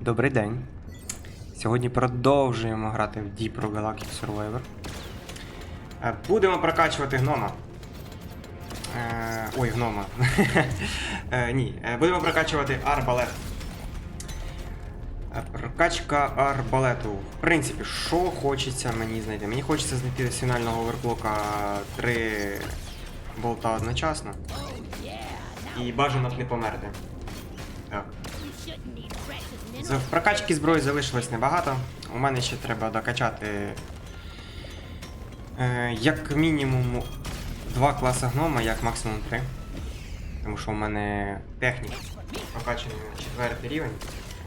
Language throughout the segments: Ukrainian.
Добрий день. Сьогодні продовжуємо грати в Deep Rogue Galactic Survivor. Е, Будемо прокачувати гнома. Е, ой, гнома. Е, ні, будемо прокачувати арбалет. Прокачка арбалету. В принципі, що хочеться мені знайти? Мені хочеться знайти з фінального оверклока три болта одночасно. І бажано б не померти. Так. В прокачки зброї залишилось небагато. У мене ще треба докачати е, як мінімум два класи гнома, як максимум три. Тому що у мене технік прокачаний на четвертий рівень.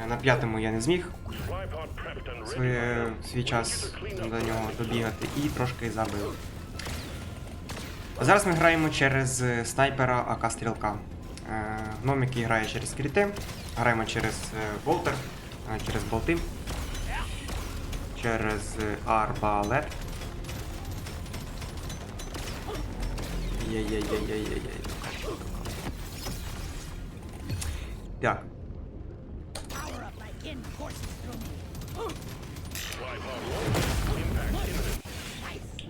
Е, На п'ятому я не зміг ready. своє, свій час до нього добігати і трошки забив. Зараз ми граємо через е, снайпера АК Стрілка. Е, Гном, який грає через кріти, граємо через е, болтер, е, через болти, через е, арбалет. Є-є-є-є-є-є. Так.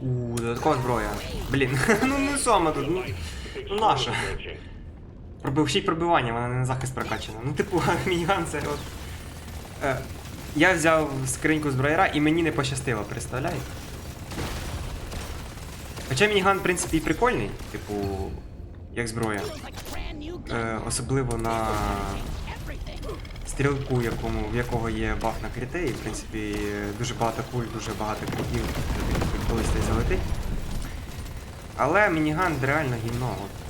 У, додаткова зброя. Блін, ну не саме тут, ну наша. Пробив ще й пробивання, вона не на захист прокачана. Ну, типу, мініган це от. Е, я взяв скриньку зброєра і мені не пощастило, представляєте? Хоча мініган, в принципі, і прикольний, типу, як зброя. Е, особливо на стрілку, якому, в якого є баф на кріти, і в принципі дуже багато куль, дуже багато критів, колись десь залетить. Але мініган реально гівно. От.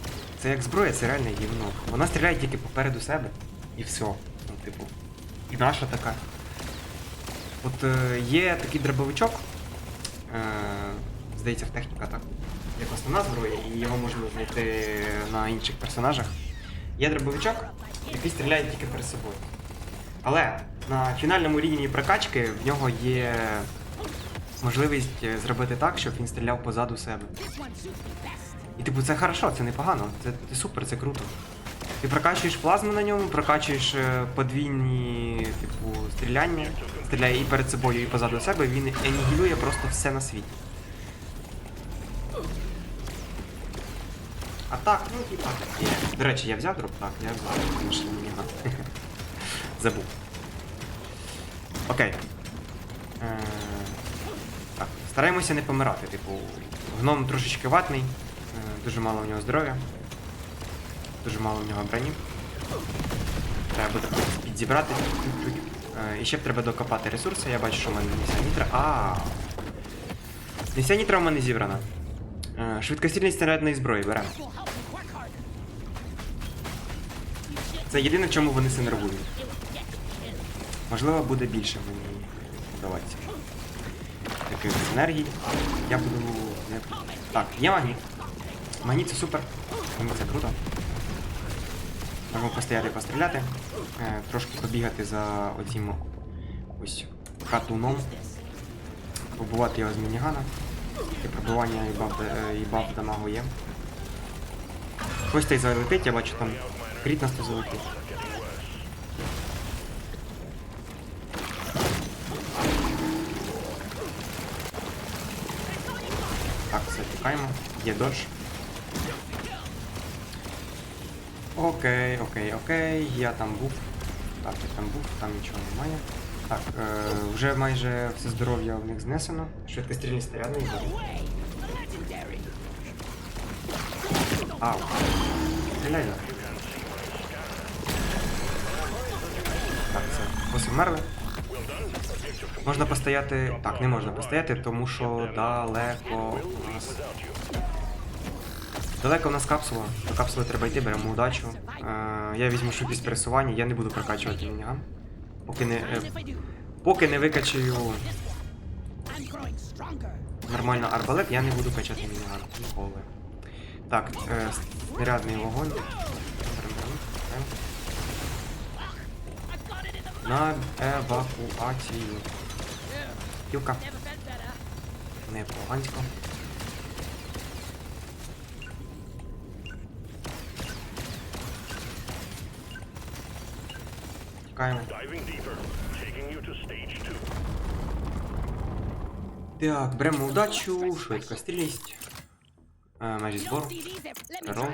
Це як зброя, це реально гівно. Вона стріляє тільки попереду себе і все. Ну, типу. І наша така. От е, є такий дробовичок. Е, здається, в техніка так. Як основна зброя, і його можна знайти на інших персонажах. Є дробовичок, який стріляє тільки перед собою. Але на фінальному рівні прокачки в нього є можливість е, зробити так, щоб він стріляв позаду себе. І типу це хорошо, це непогано, це, це супер, це круто. Ти прокачуєш плазму на ньому, прокачуєш е, подвійні, типу, стріляння, стріляє і перед собою, і позаду себе, він енігілює просто все на світі. А так, ну типа таке. До речі, я взяв дроп? Так, я взяв, тому що мені надо. Забув. Окей. Е, Так, стараємося не помирати, типу, гном трошечки ватний, дуже мало в нього здоров'я, дуже мало в нього броні. Треба буде підзібрати. Е, І ще б треба докопати ресурси, я бачу, що в мене нітра. А. Вся нітра в мене зібрана. Е, Швидкострільність снарядної зброї беремо. Це єдине, чому вони се нервують. Можливо, буде більше мені вдаватися. Таких енергій. Я буду. Так, є магніт. Магніт це супер. Магніт це круто. Можемо постояти постріляти. Е, трошки побігати за оцім ось катуном. Побувати його з мінігана. І пробивання і баф, е, і баф дамагу є. Хтось той залетить, я бачу там кріт нас тут залетить. Так, все, тікаємо. Є додж. Окей, окей, окей, я там був. Так, я там був, там нічого немає. Так, е, вже майже все здоров'я в них знесено. Швидкострільні снарядний бой. Ау. Стріляй. Так, все. Ось вмерли. Можна постояти. Так, не можна постояти, тому що далеко у нас. Далеко у нас капсула. До капсули треба йти, беремо удачу. Е, я візьму швидкість пересування, я не буду прокачувати мініган. Поки не. е, поки не викачаю нормально арбалет, я не буду качати мініган. Ніколи. Так, е, снарядний вогонь. На евакуацію. Кілка. Непогансько. Чекаємо. Так, беремо удачу, швидкострільність. Е, Межі збору. Рол.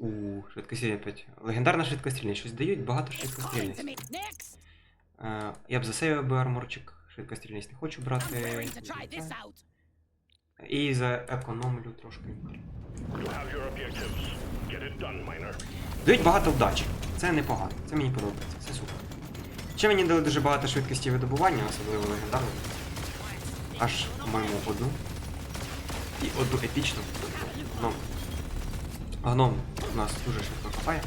У, швидкострільність 5. Легендарна швидкострільність. Щось дають, багато швидкострільність. Е, я б засейвив би арморчик. Швидкострільність не хочу брати. І заекономлю трошки. Дають багато вдачі. Це непогано. Це мені подобається. Це супер. Ще мені дали дуже багато швидкості видобування, особливо легендарної. Аж, по-моєму, одну. І одну епічну. Гном. Гном у нас дуже швидко копає.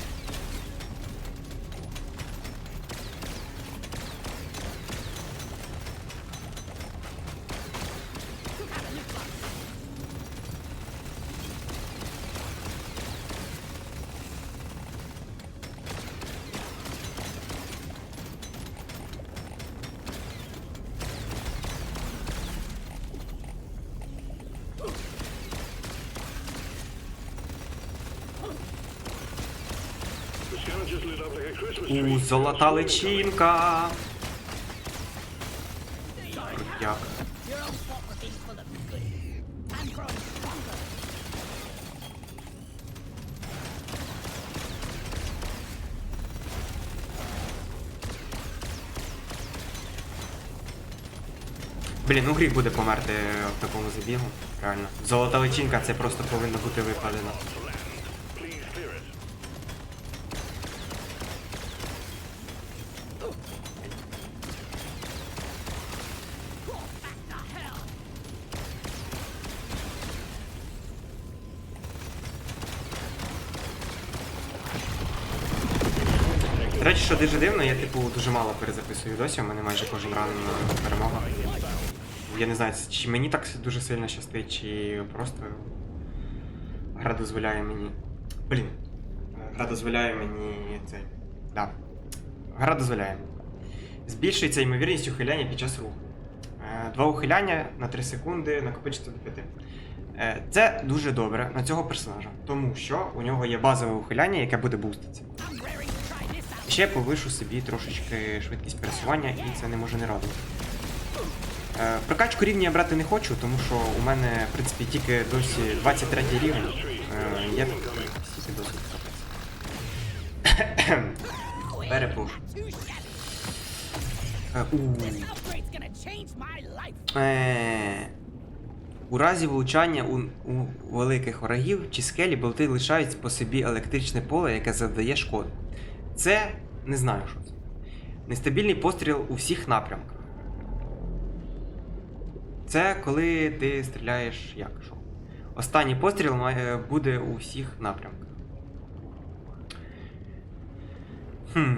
У, золота личинка! Крутяк. Блін, ну гріх буде померти в такому забігу. Реально. Золота личинка це просто повинно бути викладено. Please clear it. До речі, що дуже дивно, я типу дуже мало перезаписую досі, у мене майже кожен ран перемога. Я не знаю, чи мені так дуже сильно щастить, чи просто гра дозволяє мені. Блін. Гра дозволяє мені цей. Да. Гра дозволяє. Збільшується ймовірність ухиляння під час руху. Е, Два ухиляння на 3 секунди накопичиться до 5. Е, Це дуже добре на цього персонажа, тому що у нього є базове ухиляння, яке буде буститися. Ще повишу собі трошечки швидкість пересування, і це не може не радувати. Е, прокачку рівня я брати не хочу, тому що у мене, в принципі, тільки досі 23 рівень. Е, я досить капець. Перепрошую. У, разі влучання у, у великих ворогів чи скелі болти лишають по собі електричне поле, яке завдає шкоди. Це не знаю, що це. Нестабільний постріл у всіх напрямках. Це коли ти стріляєш як що? Останній постріл має, буде у всіх напрямках. Хм.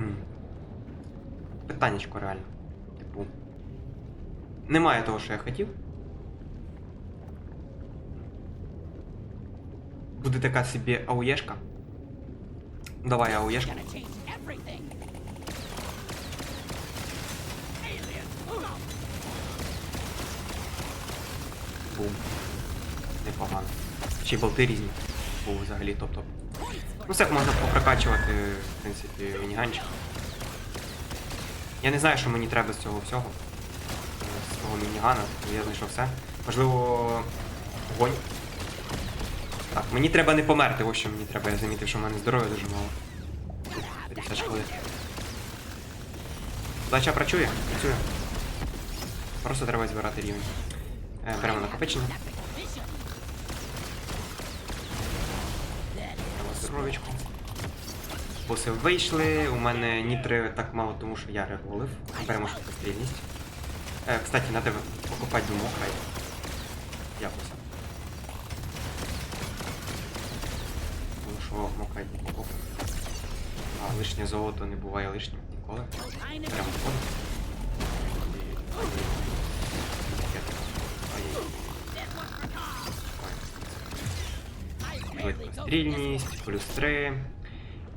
Питаннячко реально. Типу. Немає того, що я хотів. Буде така собі ауєшка. Давай ауєшку. Бум. Непогано. Ще й болти різні. Був взагалі топ-топ. Ну все можна попрокачувати, в принципі, мініганчик. Я не знаю, що мені треба з цього всього. З цього мінігана, я знайшов все. Можливо, вогонь. Так, мені треба не померти, ось що мені треба. Я замітив, що в мене здоров'я дуже мало. 50 шкоди. Дача працює? Працює. Просто треба збирати рівень. Е, беремо накопичення. Беремо здоров'ячку. Боси вийшли, у мене нітри так мало, тому що я регулив. Беремо швидкострільність. Е, кстати, тебе покупати думок, хай. Якось. Тому що мокрий покоп. А лишнє золото не буває лишнім ніколи. Прямо входить. Стрільність, плюс 3.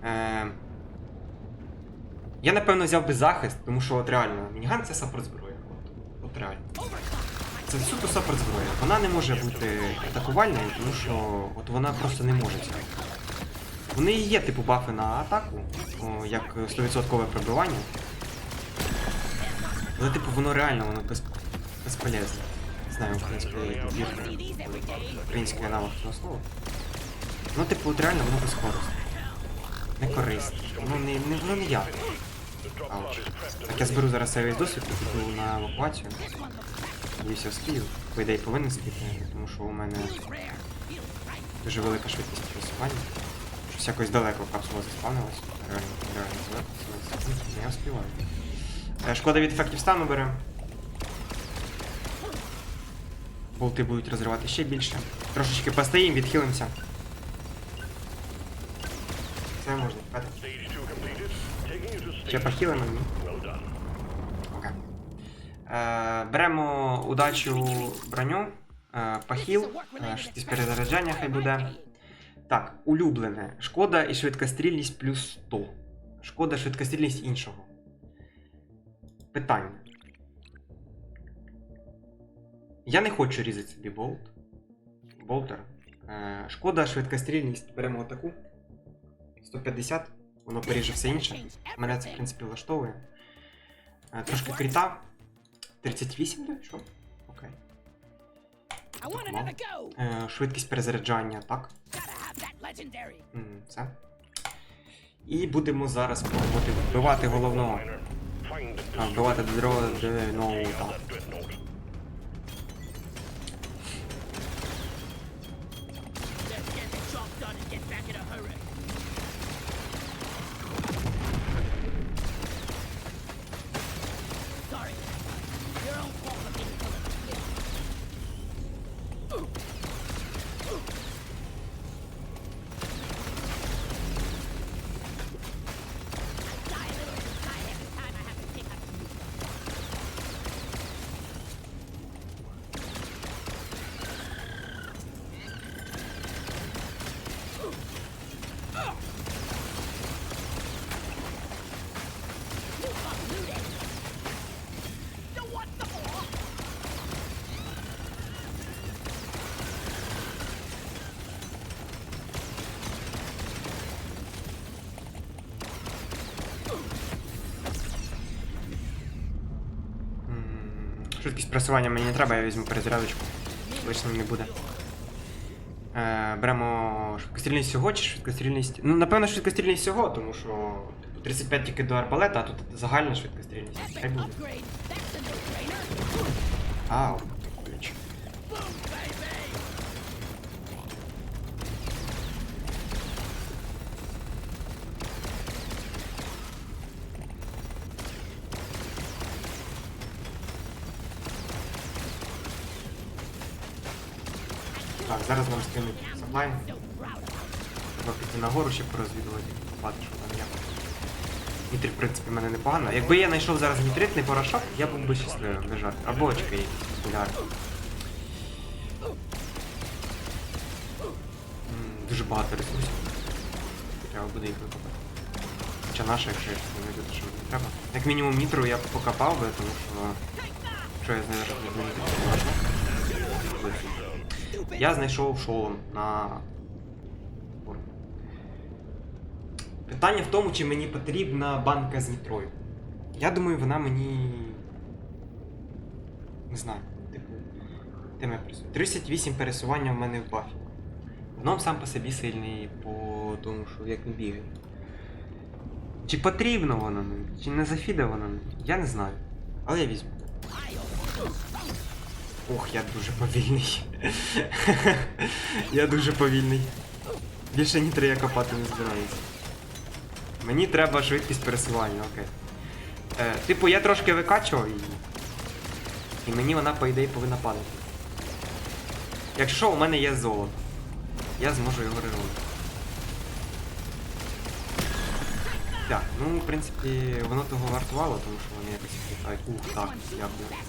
Е... Я напевно взяв би захист, тому що от реально, мініган це саппорт зброя. От, от реально. Це суто саппорт зброя. Вона не може бути атакувальною, тому що от вона просто не може цього. У неї є типу бафи на атаку, як 100% пробивання. Але типу воно реально, воно без... безполезне. Не знаю, українською вірно. Український аналог цього слова. Ну, типу, от реально воно безкорисне. Не корисне. Воно не, не, воно не я. Ауч. Так я зберу зараз весь досвід, піду на евакуацію. Надіюся, вспію. По ідеї повинен спіти, тому що у мене дуже велика швидкість просування. Щось якось далеко капсула заспавнилась. Реально, реально. Е, Шкода від ефектів стану бере. Болти будуть розривати ще більше. Трошечки постоїм, відхилимося. Це можна. Петро. Stage 2 completed. Taking you to Ще похилимо. Окей. Беремо удачу броню. Е, похил. Е, перезаряджання хай буде. Так, улюблене. Шкода і швидкострільність плюс 100. Шкода, швидкострільність іншого. Питання. Я не хочу різати собі болт. Болтер. Е, шкода, швидкострільність. Беремо отаку. 150. Воно поріже все інше. Мене це, в принципі, влаштовує. Е, Трошки кріта. 38, да? Що? Go. Е, Швидкість перезаряджання, так. Це. І будемо зараз пробувати вбивати головного. А, вбивати ну, that так. Let's get the job done and get back in a hurry. Швидкість просування мені не треба, я візьму перезарядочку. Точно не буде. Е, беремо швидкострільність всього чи швидкострільність. Ну, напевно, швидкострільність всього, тому що типу, 35 тільки до арбалета, а тут загальна швидкострільність. Хай буде. Ау, Так, зараз нам скинуть саплайн. Треба піти нагору ще порозвідувати, побачити, що там як. Нітрит, в принципі, в мене непогано. Якби я знайшов зараз нітритний порошок, я був би щасливим лежати. Або очки популярні. Дуже багато ресурсів. Треба буде їх викопати. Хоча наша, якщо я не знайду, то що мені треба. Як мінімум нітру я б покопав би, тому що. Що я знайду, що порошок? Я знайшов шолом на. Питання в тому, чи мені потрібна банка з нітрою. Я думаю, вона мені. Не знаю, типу. Тиме пресу. 38 пересування в мене в бафі. Гном сам по собі сильний по тому, що як він бігає. Чи потрібно воно чи не зафіде воно я не знаю. Але я візьму. Ох, я дуже повільний. я дуже повільний. Більше нітри я копати не збираюся. Мені треба швидкість пересування, окей. Е, типу, я трошки викачував її. І мені вона, по ідеї, повинна падати. Якщо у мене є золото, я зможу його регулювати. Так, ну, в принципі, воно того вартувало, тому що вони якось літають. Ух, так, дякую.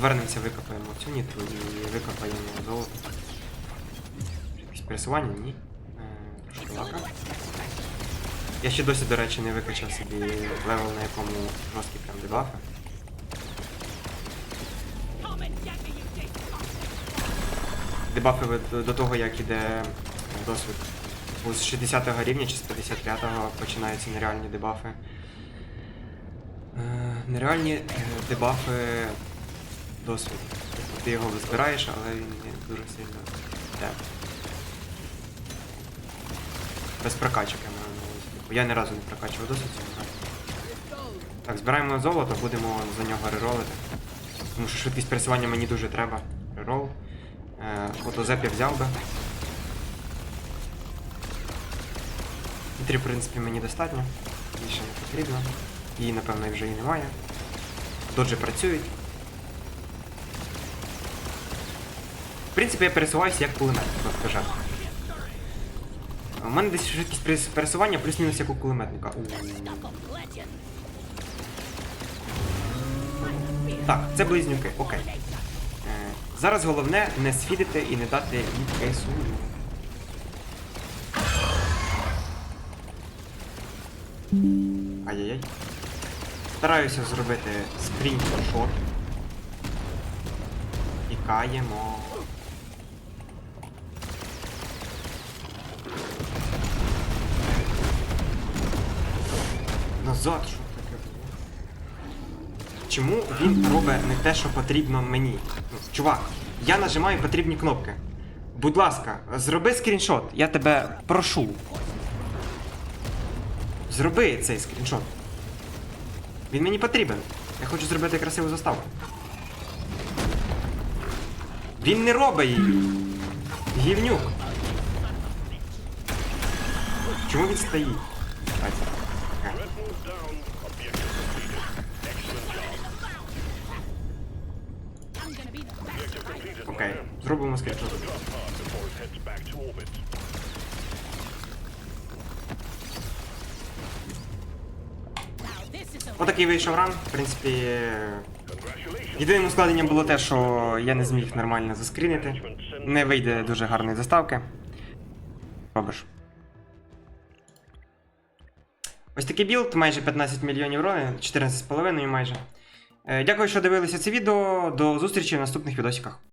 Вернемося, викопаємо цю нітру і викопаємо золото. Якесь пересування? Ні. Е, Трошки. Я ще досі, до речі, не викачав собі левел, на якому жорсткі прям дебафи. Дебафи до, того, як іде досвід з 60 рівня чи з 55-го починаються нереальні дебафи. Е, нереальні е, дебафи досвіду. Тобто ти його збираєш, але він не дуже сильно. йде. Без прокачок я маю на увазі. Типу, Я ні разу не прокачував досвід цього грати. Так, збираємо золото, будемо за нього реролити. Тому що швидкість пересування мені дуже треба. Рерол. Е, я взяв би. Вітрі, в принципі, мені достатньо. Більше не потрібно. Її, напевно, вже і немає. Доджі працюють. Принципі, я пересуваюся як кулемет, от скажу. У мене десь швидкість пересування плюс-мінус як у кулеметника. Так, це близнюки, окей. Е, зараз головне не сфідити і не дати їм кейсу. Ай-яй-яй. Стараюся зробити скріншот. Тікаємо. Назад, що таке? Чому він робить не те, що потрібно мені? Ну, чувак, я нажимаю потрібні кнопки. Будь ласка, зроби скріншот, я тебе прошу. Зроби цей скріншот. Він мені потрібен. Я хочу зробити красиву заставку. Він не робить її. Гівнюк. Чому він стоїть? This is a Отакий вийшов ран. В принципі, єдиним ускладненням було те, що я не зміг нормально заскрінити. Не вийде дуже гарної заставки. Робиш. Ось такий білд, майже 15 мільйонів рони, 14,5 майже. Е, Дякую, що дивилися це відео. До зустрічі в наступних відосиках.